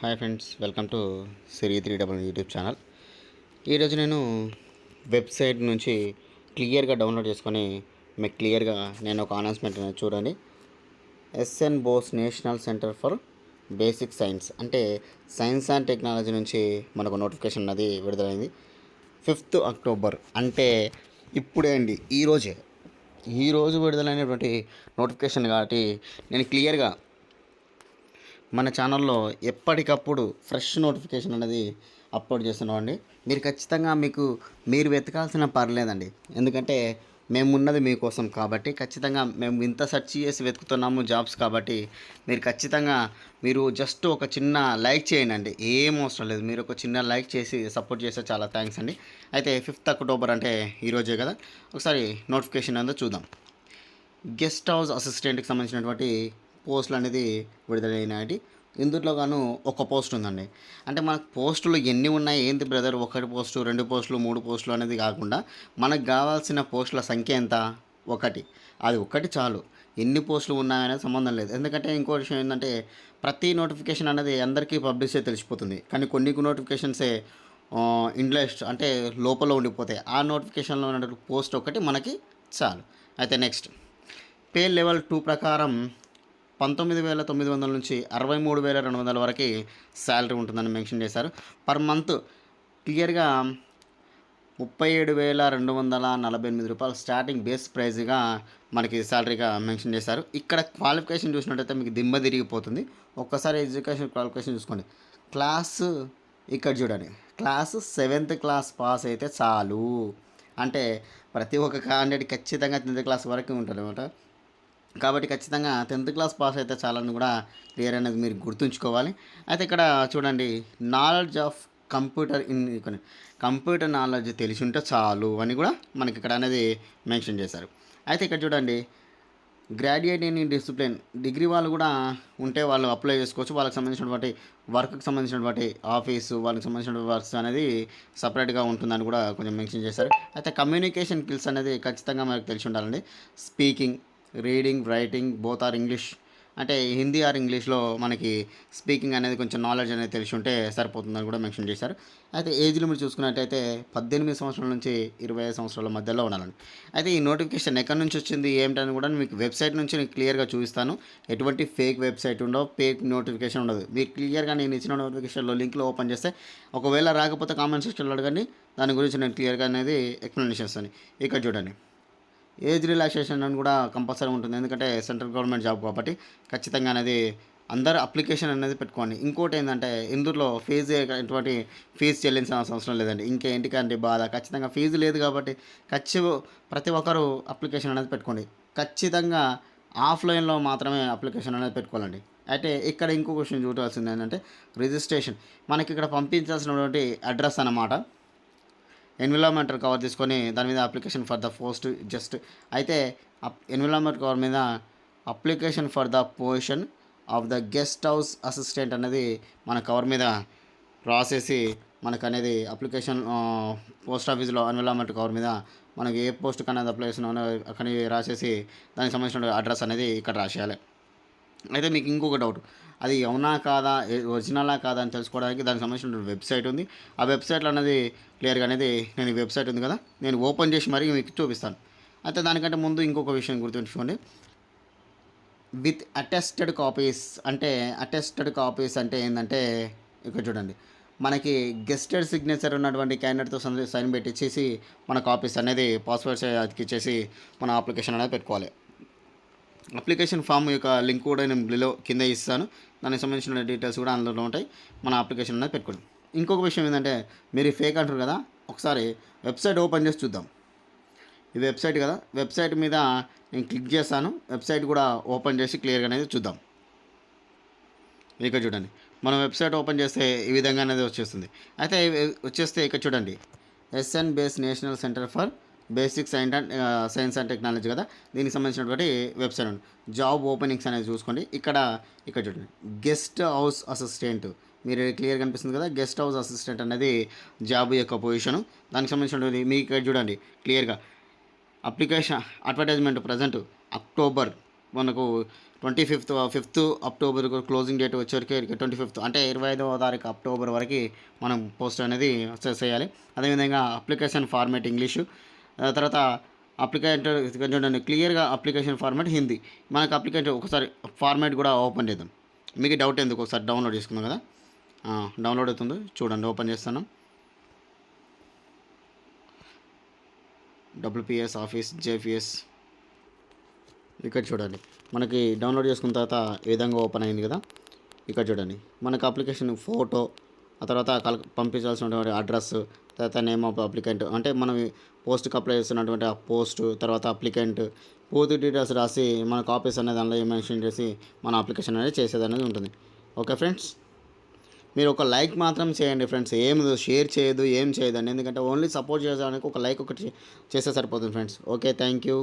Hi friends welcome to Siri three double YouTube channel. ఈరోజు నేను website నుంచి క్లియర్గా డౌన్లోడ్ చేసుకొని మీకు క్లియర్గా నేను ఒక అనౌన్స్మెంట్ అనేది చూడండి. SN Bose national centre for basic science. అంటే సైన్స్ అండ్ టెక్నాలజీ నుంచి మనకు నోటిఫికేషన్ అనేది విడుదలైంది. Fifth October. అంటే ఇప్పుడే అండి ఈరోజే ఈరోజు విడుదలైనటువంటి నోటిఫికేషన్ కాబట్టి నేను క్లియర్గా మన ఛానల్లో ఎప్పటికప్పుడు ఫ్రెష్ నోటిఫికేషన్ అనేది అప్లోడ్ చేస్తున్నాం అండి మీరు ఖచ్చితంగా మీకు మీరు వెతకాల్సిన పర్లేదండి. ఎందుకంటే మేము ఉన్నది మీకోసం కాబట్టి ఖచ్చితంగా మేము ఇంత సెర్చ్ చేసి వెతుకుతున్నాము జాబ్స్ కాబట్టి మీరు ఖచ్చితంగా మీరు జస్ట్ ఒక చిన్న లైక్ చేయండి ఏం అవసరం లేదు. మీరు ఒక చిన్న లైక్ చేసి సపోర్ట్ చేస్తే చాలా థ్యాంక్స్ అండి. అయితే ఫిఫ్త్ అక్టోబర్ అంటే ఈరోజే కదా? ఒకసారి నోటిఫికేషన్ అంతా చూద్దాం. గెస్ట్ హౌస్ అసిస్టెంట్కి సంబంధించినటువంటి పోస్టులు అనేది విడుదలైనాయి ఇందులో గాను ఒక పోస్ట్ ఉందండి అంటే మనకు పోస్టులు ఎన్ని ఉన్నాయి ఏంటి బ్రదర్? ఒకటి పోస్టు రెండు పోస్టులు మూడు పోస్టులు అనేది కాకుండా మనకు కావాల్సిన పోస్టుల సంఖ్య ఎంత? ఒకటి. అది ఒకటి చాలు. ఎన్ని పోస్టులు ఉన్నాయనేది సంబంధం లేదు. ఎందుకంటే ఇంకో విషయం ఏంటంటే ప్రతి నోటిఫికేషన్ అనేది అందరికీ పబ్లిష్ తెలిసిపోతుంది. కానీ కొన్ని నోటిఫికేషన్సే ఇండ్లెస్ట్ అంటే లోపల ఉండిపోతాయి. ఆ నోటిఫికేషన్లో ఉన్న పోస్ట్ ఒకటి మనకి చాలు. అయితే నెక్స్ట్. పే లెవెల్ టూ ప్రకారం పంతొమ్మిది వేల తొమ్మిది వందల నుంచి అరవై మూడు వేల రెండు వందల వరకు శాలరీ ఉంటుందని మెన్షన్ చేశారు. పర్ మంత్ క్లియర్గా ముప్పై ఏడు వేల రెండు వందల నలభై ఎనిమిది రూపాయలు స్టార్టింగ్ బేస్ ప్రైజ్గా మనకి శాలరీగా మెన్షన్ చేశారు. ఇక్కడ క్వాలిఫికేషన్ చూసినట్టయితే మీకు దిమ్మ తిరిగిపోతుంది. ఒక్కసారి ఎడ్యుకేషన్ క్వాలిఫికేషన్ చూసుకోండి. క్లాస్ ఇక్కడ చూడండి. క్లాస్ సెవెంత్ క్లాస్ పాస్ అయితే చాలు. అంటే ప్రతి ఒక్క క్యాండిడేట్ ఖచ్చితంగా టెన్త్ క్లాస్ వరకు ఉంటుంది అనమాట కాబట్టి ఖచ్చితంగా టెన్త్ క్లాస్ పాస్ అయితే చాలని కూడా క్లియర్ అనేది మీరు గుర్తుంచుకోవాలి. అయితే ఇక్కడ చూడండి నాలెడ్జ్ ఆఫ్ కంప్యూటర్ ఇన్ కొన్ని కంప్యూటర్ నాలెడ్జ్ తెలిసి ఉంటే చాలు అని కూడా మనకి ఇక్కడ అనేది మెన్షన్ చేశారు. అయితే ఇక్కడ చూడండి గ్రాడ్యుయేట్ ఇన్ డిసిప్లిన్ డిగ్రీ వాళ్ళు కూడా ఉంటే వాళ్ళు అప్లై చేసుకోవచ్చు. వాళ్ళకి సంబంధించినటువంటి వర్క్కి సంబంధించినటువంటి ఆఫీసు వాళ్ళకి సంబంధించిన వర్క్స్ అనేది సపరేట్గా ఉంటుందని కూడా కొంచెం మెన్షన్ చేశారు. అయితే కమ్యూనికేషన్ స్కిల్స్ అనేది ఖచ్చితంగా మనకు తెలిసి ఉండాలండి. Speaking reading writing both or English అంటే హిందీ ఆర్ ఇంగ్లీష్లో మనకి స్పీకింగ్ అనేది కొంచెం నాలెడ్జ్ అనేది తెలిసి ఉంటే సరిపోతుందని కూడా మెన్షన్ చేశారు. అయితే ఏజ్ లిమిట్ చూసుకున్నట్టయితే పద్దెనిమిది సంవత్సరాల నుంచి ఇరవై ఐదు సంవత్సరాల మధ్యలో ఉండాలండి. అయితే ఈ నోటిఫికేషన్ ఎక్కడి నుంచి వచ్చింది ఏమిటని కూడా మీకు వెబ్సైట్ నుంచి నేను క్లియర్గా చూపిస్తాను. ఎటువంటి ఫేక్ వెబ్సైట్ ఉండవు ఫేక్ నోటిఫికేషన్ ఉండదు. మీరు క్లియర్గా నేను ఇచ్చిన నోటిఫికేషన్లో లింక్లో ఓపెన్ చేస్తే ఒకవేళ రాకపోతే కామెంట్ సెక్షన్లో అడగండి. దాని గురించి నేను క్లియర్గా అనేది ఎక్స్ప్లెనేషన్ ఇస్తాను ఇక్కడ చూడండి. ఏజ్ రిలాక్సేషన్ అని కూడా కంపల్సరీ ఉంటుంది. ఎందుకంటే సెంట్రల్ గవర్నమెంట్ జాబ్ కాబట్టి ఖచ్చితంగా అనేది అందరు అప్లికేషన్ అనేది పెట్టుకోండి. ఇంకోటి ఏంటంటే ఇందులో ఫీజు ఎటువంటి ఫీజు చెల్లించాల్సిన అవసరం లేదండి. ఇంకేంటికంటే బాధ. ఖచ్చితంగా ఫీజు లేదు కాబట్టి ఖచ్చి ప్రతి ఒక్కరు అప్లికేషన్ అనేది పెట్టుకోండి. ఖచ్చితంగా ఆఫ్లైన్లో మాత్రమే అప్లికేషన్ అనేది పెట్టుకోవాలండి. అయితే ఇక్కడ ఇంకో క్వశ్చన్ చూడాల్సింది ఏంటంటే రిజిస్ట్రేషన్. మనకి ఇక్కడ పంపించాల్సినటువంటి అడ్రస్ అన్నమాట. ఎన్విలాన్మెంటల్ కవర్ తీసుకొని దాని మీద application for the post just అయితే ఎన్విలాన్మెంట్ కవర్ మీద application for the position of the guest house assistant అనేది మన కవర్ మీద రాసేసి మనకు అనేది అప్లికేషన్ పోస్ట్ ఆఫీస్లో ఎన్విలాన్మెంట్ కవర్ మీద మనకి ఏ పోస్ట్కి అనేది అప్లై చేస్తున్నామో అక్కడ రాసేసి దానికి సంబంధించిన అడ్రస్ అనేది ఇక్కడ రాసేయాలి. అయితే మీకు ఇంకొక డౌట్ అది అవునా కాదా? ఒరిజినలా కాదా అని తెలుసుకోవడానికి దానికి సంబంధించిన వెబ్సైట్ ఉంది. ఆ వెబ్సైట్లో అనేది క్లియర్గా అనేది నేను వెబ్సైట్ ఉంది కదా. నేను ఓపెన్ చేసి మరీ మీకు చూపిస్తాను. అయితే దానికంటే ముందు ఇంకొక విషయం గుర్తుంచుకోండి. విత్ అటెస్టెడ్ కాపీస్ అంటే అటెస్టెడ్ కాపీస్ అంటే ఏంటంటే ఇక్కడ చూడండి. మనకి గెస్టెడ్ సిగ్నేచర్ ఉన్నటువంటి క్యాండిడేట్తో సైన్ పెట్టించేసి మన కాపీస్ అనేది పాస్వర్డ్స్ అతికిచ్చేసి మన అప్లికేషన్ అనేది పెట్టుకోవాలి. అప్లికేషన్ ఫామ్ యొక్క లింక్ కూడా నేను బిలో కింద ఇస్తాను. దానికి సంబంధించిన డీటెయిల్స్ కూడా అందులో ఉంటాయి. మన అప్లికేషన్ అనేది పెట్టుకోండి. ఇంకొక విషయం ఏంటంటే మీరు ఫేక్ అంటారు కదా ఒకసారి వెబ్సైట్ ఓపెన్ చేసి చూద్దాం. ఈ వెబ్సైట్ కదా వెబ్సైట్ మీద నేను క్లిక్ చేస్తాను. వెబ్సైట్ కూడా ఓపెన్ చేసి క్లియర్గా అనేది చూద్దాం. ఇక్కడ చూడండి. మనం వెబ్సైట్ ఓపెన్ చేస్తే ఈ విధంగా అనేది వచ్చేస్తుంది. అయితే వచ్చేస్తే ఇక్కడ చూడండి. SN Bose national centre for basic science and science and technology కదా? దీనికి సంబంధించినటువంటి వెబ్సైట్ ఉంది. జాబ్ ఓపెనింగ్స్ అనేది చూసుకోండి. ఇక్కడ ఇక్కడ చూడండి. Guest house assistant. మీరు క్లియర్ కనిపిస్తుంది కదా? గెస్ట్ హౌస్ అసిస్టెంట్ అనేది జాబ్ యొక్క పొజిషను. దానికి సంబంధించినటువంటి మీకు ఇక్కడ చూడండి. క్లియర్గా. అప్లికేషన్ అడ్వర్టైజ్మెంట్ ప్రజెంట్ అక్టోబర్ మనకు twenty fifth fifth October closing date వచ్చేసరికి ట్వంటీ ఫిఫ్త్ అంటే ఇరవై ఐదవ తారీఖు అక్టోబర్ వరకు మనం పోస్ట్ అనేది చే- చేయాలి అదేవిధంగా అప్లికేషన్ ఫార్మేట్ ఇంగ్లీషు. తర్వాత అప్లికేషన్ చూడండి క్లియర్గా అప్లికేషన్ ఫార్మాట్ హిందీ. మనకు అప్లికేషన్ ఒకసారి ఫార్మాట్ కూడా ఓపెన్ చేద్దాం. మీకు డౌట్ ఎందుకు? ఒకసారి డౌన్లోడ్ చేసుకుందాం కదా. డౌన్లోడ్ అవుతుంది. చూడండి ఓపెన్ చేస్తాను డబ్ల్యూపిఎస్ ఆఫీస్ జేపిఎస్. ఇక్కడ చూడండి. మనకి డౌన్లోడ్ చేసుకున్న తర్వాత ఈ విధంగా ఓపెన్ అయింది కదా? ఇక్కడ చూడండి. మనకు అప్లికేషన్ ఫోటో ఆ తర్వాత కల్ పంపించాల్సినటువంటి అడ్రస్ తర్వాత నేమ్ ఆఫ్ అప్లికెంట్ అంటే మనం పోస్ట్కి అప్లై చేస్తున్నటువంటి ఆ పోస్ట్ తర్వాత అప్లికెంట్ పూర్తి డీటెయిల్స్ రాసి మన కాపీస్ అనేది దానిలో మెన్షన్ చేసి మన అప్లికేషన్ అనేది చేసేది అనేది ఉంటుంది. ఓకే ఫ్రెండ్స్ మీరు ఒక లైక్ మాత్రం చేయండి ఫ్రెండ్స్ ఏం షేర్ చేయదు ఏం చేయదండి ఎందుకంటే ఓన్లీ సపోర్ట్ చేయడానికి ఒక లైక్ ఒకటి చేస్తే సరిపోతుంది ఫ్రెండ్స్ ఓకే థ్యాంక్ యూ